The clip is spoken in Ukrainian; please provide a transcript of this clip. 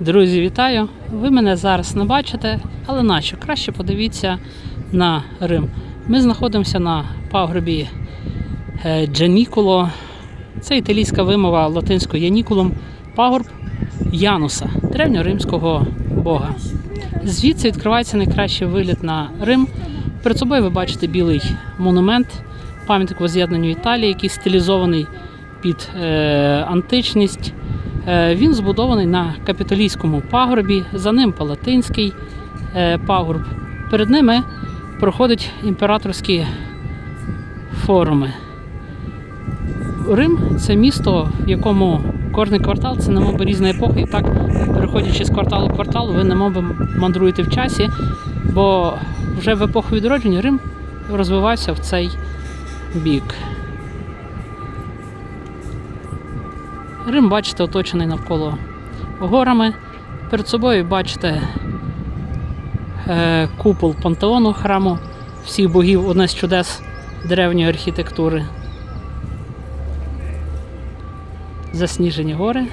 Друзі, вітаю! Ви мене зараз не бачите, але нащо? Краще подивіться на Рим. Ми знаходимося на пагорбі е, Джанікуло. Це італійська вимова латинською Янікулом, пагорб Януса, древньоримського бога. Звідси відкривається найкращий вигляд на Рим. Перед собою ви бачите білий монумент, пам'ятник воз'єднанню Італії, який стилізований під е, античність. Е, Він збудований на капітолійському пагорбі, за ним палатинський е, пагорб. Перед ними проходять імператорські форуми. Рим це місто, в якому кожний квартал це немов би різна епоха. І так, переходячи з кварталу в квартал, ви немов би мандруєте в часі, бо вже в епоху відродження Рим розвивався в цей бік. Рим, бачите, оточений навколо горами. Перед собою бачите е, купол пантеону храму всіх богів, одне з чудес древньої архітектури. Засніжені гори.